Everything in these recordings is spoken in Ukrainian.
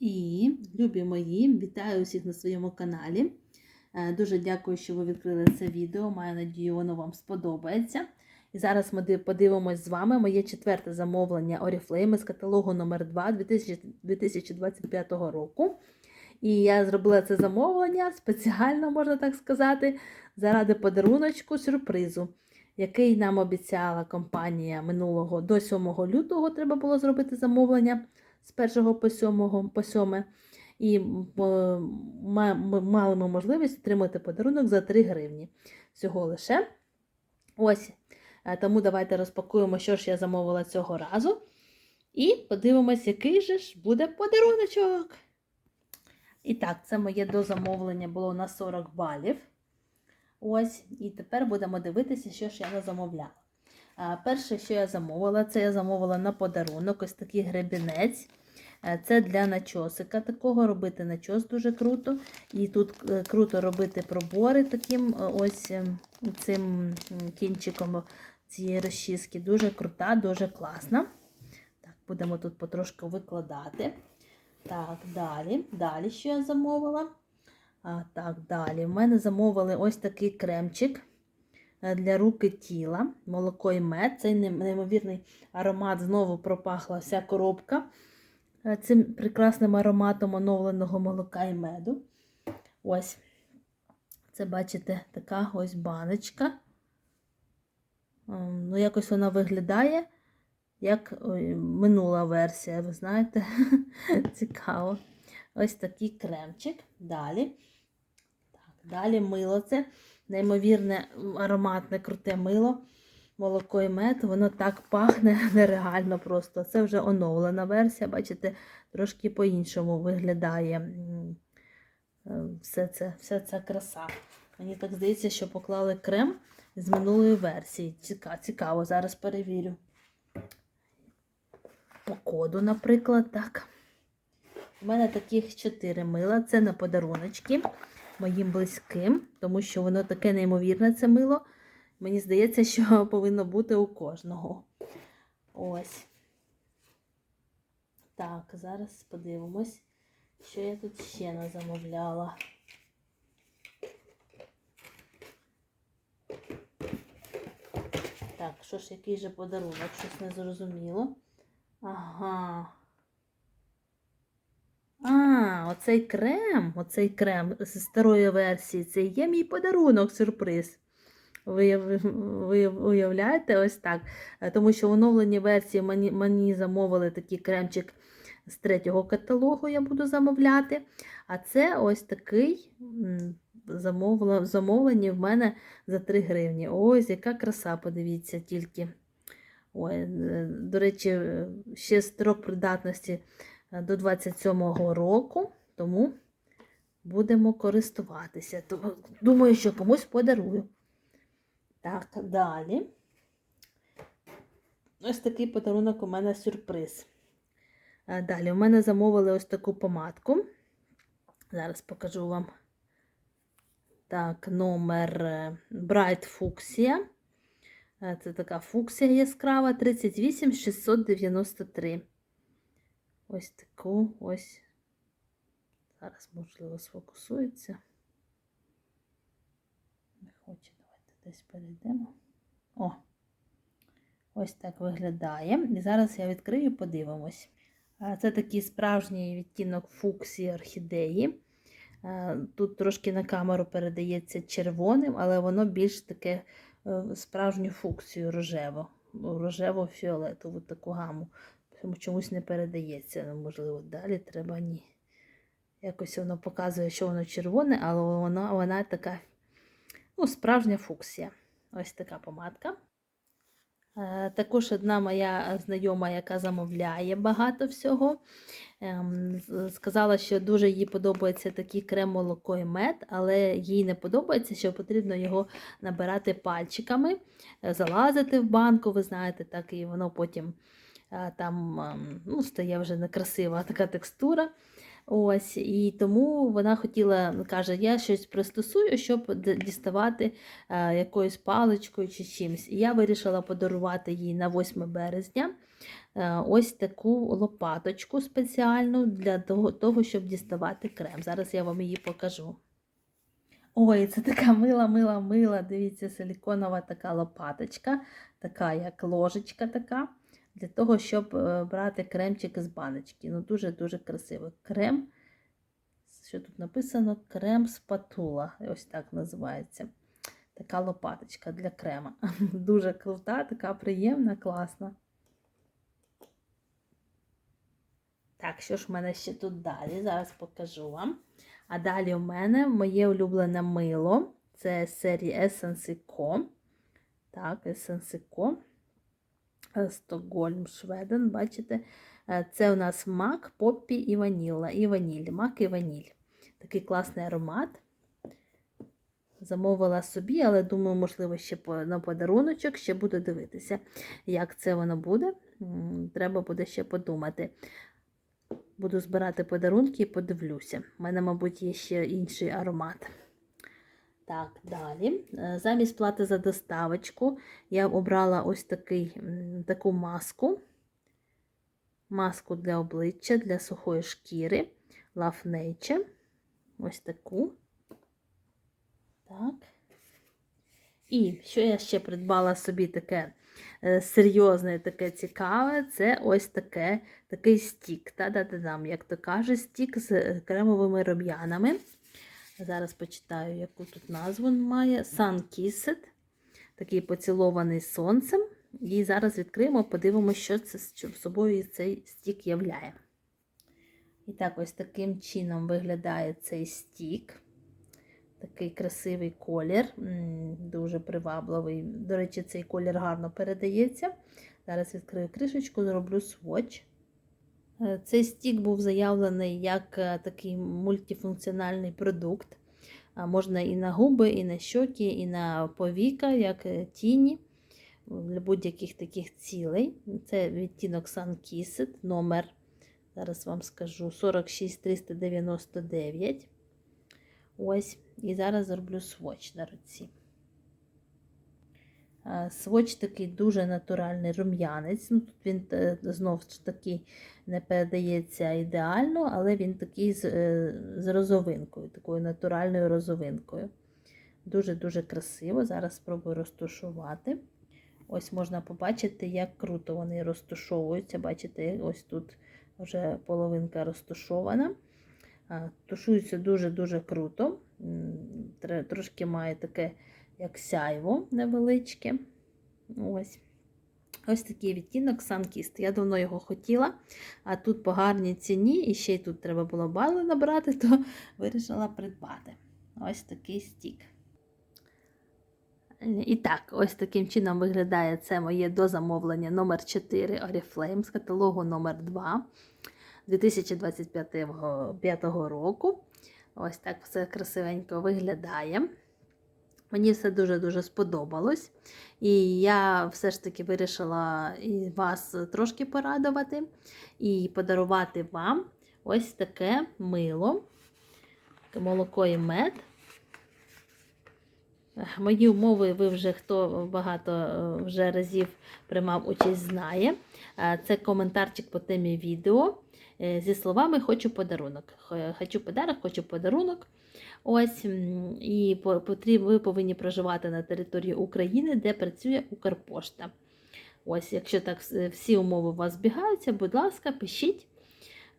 І, любі мої, вітаю усіх на своєму каналі. Е, Дуже дякую, що ви відкрили це відео. Маю надію, воно вам сподобається. І зараз ми див- подивимось з вами моє четверте замовлення Oriflame з каталогу номер 2 2025 року. І я зробила це замовлення спеціально, можна так сказати, заради подаруночку сюрпризу, який нам обіцяла компанія минулого до 7 лютого треба було зробити замовлення з 1 по 7, по 7 і мали ми можливість отримати подарунок за 3 гривні. Всього лише. Ось. Е, Тому давайте розпакуємо, що ж я замовила цього разу. І подивимось, який же ж буде подаруночок. І так, це моє дозамовлення було на 40 балів. Ось, і тепер будемо дивитися, що ж я замовляла. Перше, що я замовила, це я замовила на подарунок ось такий гребінець. Е, Це для начосика такого, робити начос дуже круто. І тут е, круто робити пробори таким е, ось цим кінчиком цієї розчіски. Дуже крута, дуже класна. Так, будемо тут потрошки викладати. Так, далі. Далі, що я замовила? А, так, далі. В мене замовили ось такий кремчик для руки тіла, молоко і мед. Цей неймовірний аромат знову пропахла вся коробка цим прекрасним ароматом оновленого молока і меду. Ось. Це, бачите, така ось баночка. Ем, Ну, якось вона виглядає, як минула версія, ви знаєте. Цікаво. Ось такий кремчик. Далі. Так, далі мило це. Неймовірне ароматне, круте мило. Молоко і мед, воно так пахне нереально просто. Це вже оновлена версія, бачите, трошки по-іншому виглядає е, все це, вся ця краса. Мені так здається, що поклали крем з минулої версії. Ціка- Цікаво, зараз перевірю. По коду, наприклад, так. У мене таких чотири мила. Це на подаруночки моїм близьким, тому що воно таке неймовірне, це мило. Мені здається, що повинно бути у кожного. Ось. Так, зараз подивимось, що я тут ще не замовляла. Так, що ж, який же подарунок? Щось не зрозуміло. Ага. А, оцей крем, оцей крем з старої версії, це є мій подарунок, сюрприз. Ви, уявляєте ось так? Е, Тому що в оновленій версії мені, мені замовили такий кремчик з третього каталогу, я буду замовляти. А це ось такий замовлені в мене за 3 гривні. Ось, яка краса, подивіться тільки. Ой, е, до речі, ще строк придатності е, до 27-го року, тому будемо користуватися. Думаю, що комусь подарую. Так, далі. Ось такий подарунок у мене сюрприз. Е, Далі, у мене замовили ось таку помадку. Зараз покажу вам. Так, номер е, Bright Fuchsia. Е, Це така фуксія яскрава 38 693. Ось таку ось. Зараз, можливо, сфокусується. Не хоче, десь перейдемо. О! Ось так виглядає. І зараз я відкрию подивимось. Це такий справжній відтінок фуксії орхідеї. Тут трошки на камеру передається червоним, але воно більш таке е, справжню фуксію рожево, рожево-фіолетову таку гаму. Чому- Чомусь не передається. Ну, Можливо, далі треба ні. Якось воно показує, що воно червоне, але вона, вона така ну, справжня фуксія. Ось така помадка. Е, Також одна моя знайома, яка замовляє багато всього, ем, сказала, що дуже їй подобається такий крем молоко і мед, але їй не подобається, що потрібно його набирати пальчиками, е, залазити в банку, ви знаєте, так і воно потім е, там ем, ну, стає вже некрасива така текстура. Ось, і тому вона хотіла, каже, я щось пристосую, щоб діставати е, якоюсь паличкою чи чимось. І я вирішила подарувати їй на 8 березня е, ось таку лопаточку спеціальну для того, щоб діставати крем. Зараз я вам її покажу. Ой, це така мила, мила, мила. Дивіться, силіконова така лопаточка, така як ложечка така, для того, щоб е, брати кремчик з баночки. Ну, дуже-дуже красиво. Крем. Що тут написано? Крем спатула. Ось так називається. Така лопаточка для крема. Дуже крута, така приємна, класна. Так, що ж в мене ще тут далі? Зараз покажу вам. А далі у мене моє улюблене мило. Це з серії Essence Co. Так, Essence Co. Стокгольм, Шведен, бачите? Е, Це у нас мак, поппі і ваніла, і ваніль. Мак і ваніль. Такий класний аромат. Замовила собі, але думаю, можливо, ще на подаруночок ще буду дивитися, як це воно буде. Треба буде ще подумати. Буду збирати подарунки і подивлюся. У мене, мабуть, є ще інший аромат. Так, далі. Е, Замість плати за доставочку я обрала ось такий, таку маску. Маску для обличчя, для сухої шкіри. Love Nature. Ось таку. Так. І що я ще придбала собі таке е, серйозне, таке цікаве, це ось таке, такий стік. Та-да-да-дам, як то кажуть, стік з е, кремовими рум'янами. Зараз почитаю, яку тут назву має. Sun Kissed. Такий поцілований сонцем. І зараз відкриємо, подивимося, що це що собою цей стік являє. І так, ось таким чином виглядає цей стік. Такий красивий колір, дуже привабливий. До речі, цей колір гарно передається. Зараз відкрию кришечку, зроблю сводч. Е, Цей стік був заявлений як е, такий мультифункціональний продукт. Можна і на губи, і на щоки, і на повіка, як е, тіні для будь-яких таких цілей. Це відтінок Sun Kissed, номер, зараз вам скажу, 46399. Ось, і зараз зроблю сводч на руці. А, Сводч такий дуже натуральний рум'янець. Ну, Тут він е, знов ж таки не передається ідеально, але він такий з, е, з розовинкою, такою натуральною розовинкою. Дуже-дуже красиво. Зараз спробую розташувати. Ось можна побачити, як круто вони розташовуються. Бачите, ось тут вже половинка розташована. А, Тушуються дуже-дуже круто. Трошки має таке, як сяйво невеличке. Ось. Ось такий відтінок Sunкіст. Я давно його хотіла, а тут по гарній ціні, і ще й тут треба було бали набрати, то вирішила придбати. Ось такий стік. І так, ось таким чином виглядає це моє дозамовлення номер 4 Oriflame з каталогу номер 2 2025 року. Ось так все красивенько виглядає. Мені все дуже-дуже сподобалось. І я все ж таки вирішила вас трошки порадувати і подарувати вам ось таке мило, молоко і мед. Мої умови ви вже хто багато е, вже разів приймав участь, знає. Е, Це коментарчик по темі відео е, зі словами Хочу подарунок. Хочу подарок, хочу подарунок. Ось і ви повинні проживати на території України, де працює Укрпошта. Ось, якщо так всі умови у вас збігаються, будь ласка, пишіть.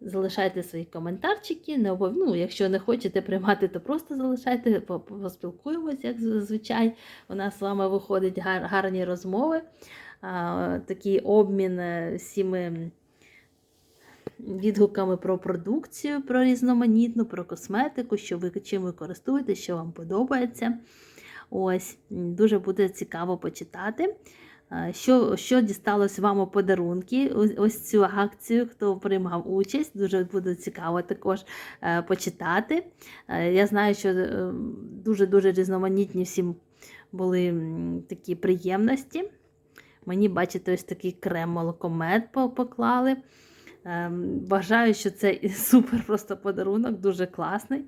Залишайте свої коментарчики. Не обов... ну, якщо не хочете приймати, то просто залишайте, по- по- поспілкуємось, як зазвичай. У нас з вами виходять гар... гарні розмови, такий обмін е, всіми відгуками про продукцію, про різноманітну, про косметику, що ви чим ви користуєтесь, що вам подобається. Ось, дуже буде цікаво почитати. Е, Що, що дісталось вам у подарунки? Ось, цю акцію, хто приймав участь, дуже буде цікаво також е, почитати. Е, Я знаю, що дуже-дуже різноманітні всім були такі приємності. Мені, бачите, ось такий крем молокомед по- поклали. Ем, Вважаю, що це супер просто подарунок, дуже класний.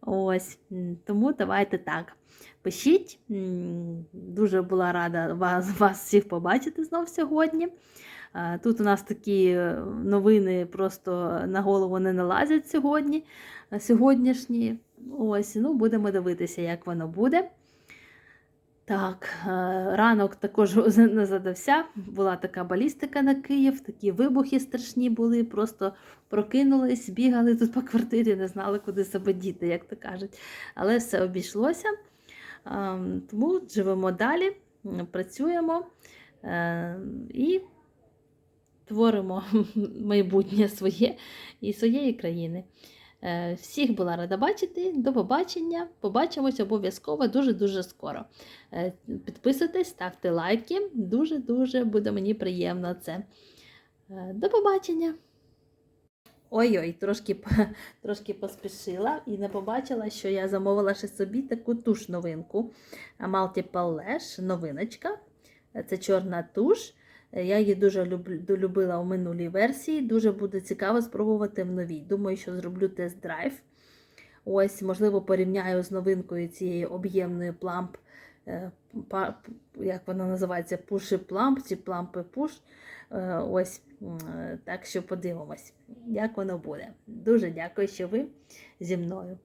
Ось, тому давайте так. Пишіть. Дуже була рада вас, вас всіх побачити знов сьогодні. Е, Тут у нас такі е, новини просто на голову не налазять сьогодні, сьогоднішні. Ось, ну, будемо дивитися, як воно буде. Так, е, ранок також не задався. Була така балістика на Київ, такі вибухи страшні були, просто прокинулись, бігали тут по квартирі, не знали, куди себе діти, як то кажуть. Але все обійшлося. Ем, Тому живемо далі, працюємо е, і творимо майбутнє своє і своєї країни. Е, Всіх була рада бачити. До побачення. Побачимось обов'язково дуже-дуже скоро. Е, Підписуйтесь, ставте лайки. Дуже-дуже буде мені приємно це. Е, До побачення! Ой-ой, трошки, трошки поспішила і не побачила, що я замовила ще собі таку туш новинку. Multiple Lash, новиночка. Це чорна туш. Е, Я її дуже люб- долюбила у минулій версії. Дуже буде цікаво спробувати в новій. Думаю, що зроблю тест-драйв. Ось, можливо, порівняю з новинкою цієї об'ємної пламп. е, Як вона називається? Пуші пламп чи плампи пуш. Е, Ось так що подивимось, як воно буде. Дуже дякую, що ви зі мною.